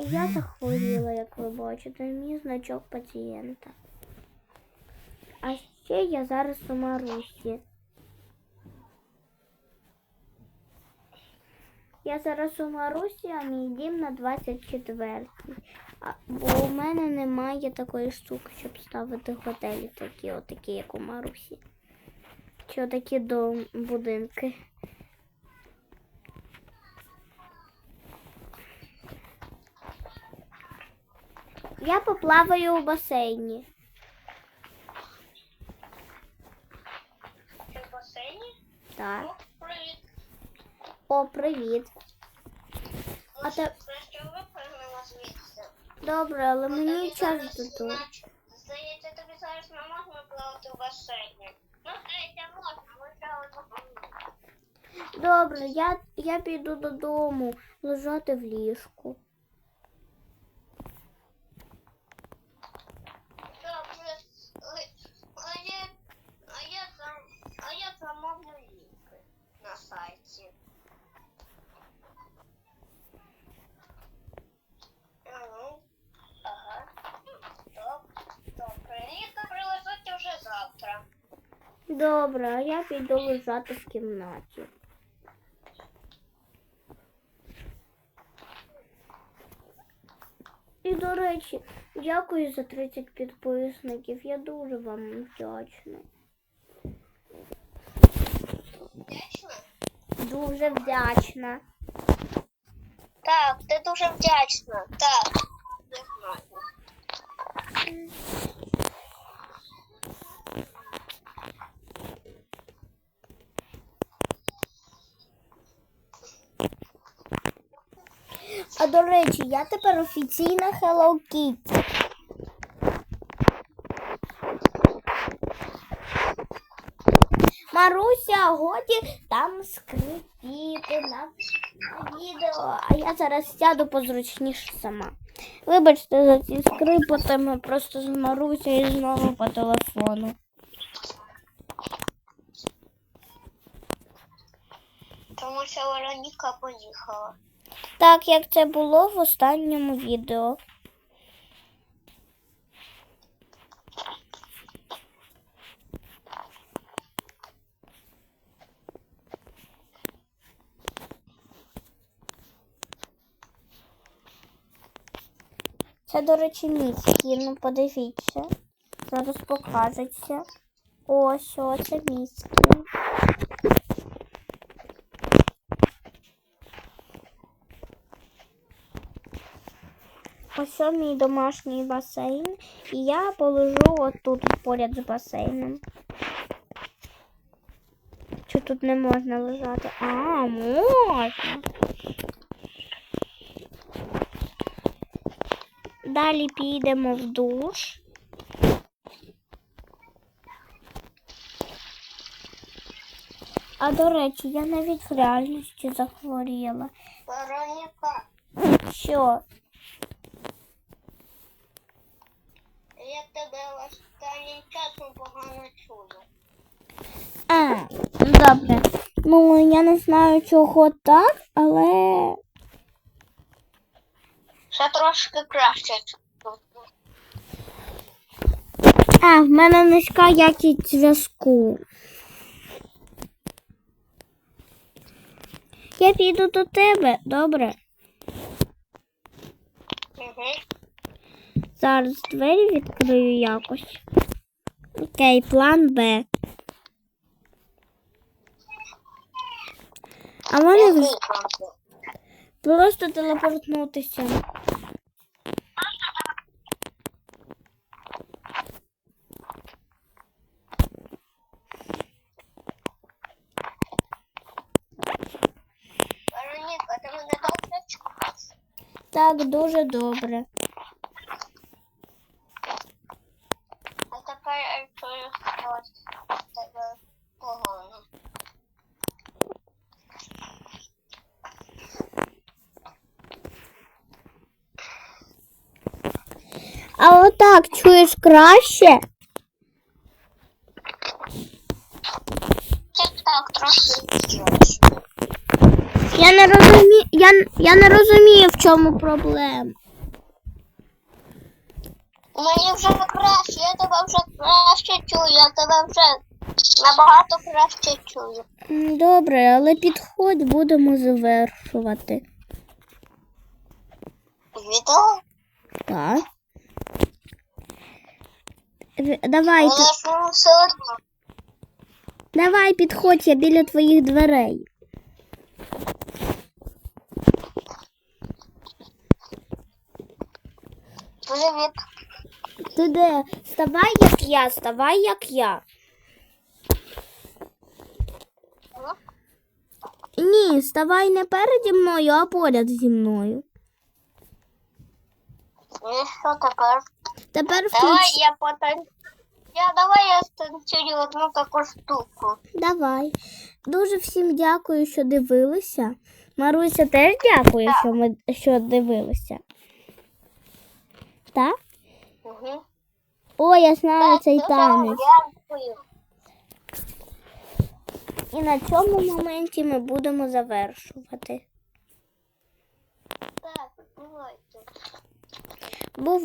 І я захворіла, як ви бачите, мій значок пацієнта. А ще я зараз у Марусі. Я зараз у Марусі, а мій дім на 24. А, бо у мене немає такої штуки, щоб ставити готелі такі, отакі, як у Марусі. Чи отакі дом будинки. Я поплаваю у басейні. Ти в басейні? Так. О, привіт. О, привіт. А те-. Добре, але мені Тобі час до того. Здається, тобі зараз не можна плавати в басейні. Ну, здається, можна, ми вже Добре, я, я піду додому лежати в ліжку. Добре. Але- А я, а я, зам, а я замовлю ліки на сайті. Ну, ага. Добре. Добре. Ліки прилежать вже завтра. Добре, а я піду лежати в кімнаті. І, до речі, дякую за 30 підписників. Я дуже вам вдячна. Вдячна? Дуже вдячна. Так, ти дуже вдячна. Так. Я знаю. А до речі, я тепер офіційна Hello Kitty. Маруся, годі там скрипіти на відео, а я зараз сяду позручніше сама. Вибачте за ці скрипоти, ми просто з Марусею знову по телефону. Тому що Вероніка поїхала. Так, як це було в останньому відео. Це, до речі, мій ну подивіться. Зараз покажеться. Ось, ось це мій. Ось мій домашній басейн. І я положу отут поряд з басейном. Чи тут не можна лежати? А, можна. Далі підемо в душ. А до речі, я навіть в реальності захворіла. Вероніка, Що? я тебе часом погано чую. А, добре. Ну, я не знаю, чого так, але. Ще трошки краще. А, в мене низька якість зв'язку. Я піду до тебе, добре. Угу. Зараз двері відкрию якось. Окей, план Б. А мене просто телепортнутися. Так, дуже добре. А тепер я чую в тебе погано. А отак чуєш краще? Так, так, трошки чуєш. Я не розумію, я, я не розумію, в чому проблема. Мені вже краще, я тебе вже краще чую, я тебе вже набагато краще чую. Добре, але підходь, будемо завершувати. Відео? Так. Давай, все одно. давай підходь, я біля твоїх дверей. Привіт. Ти де? Ставай, як я, ставай, як я. Ні, ставай не переді мною, а поряд зі мною. І що тепер? Тепер Давай включ. я потанцюю. Я давай я станцюю одну таку штуку. Давай. Дуже всім дякую, що дивилися. Маруся теж дякую, що ми що дивилися. Так? Угу. О, я знаю цей танець. І на цьому моменті ми будемо завершувати. Так, бувайте. Бувай.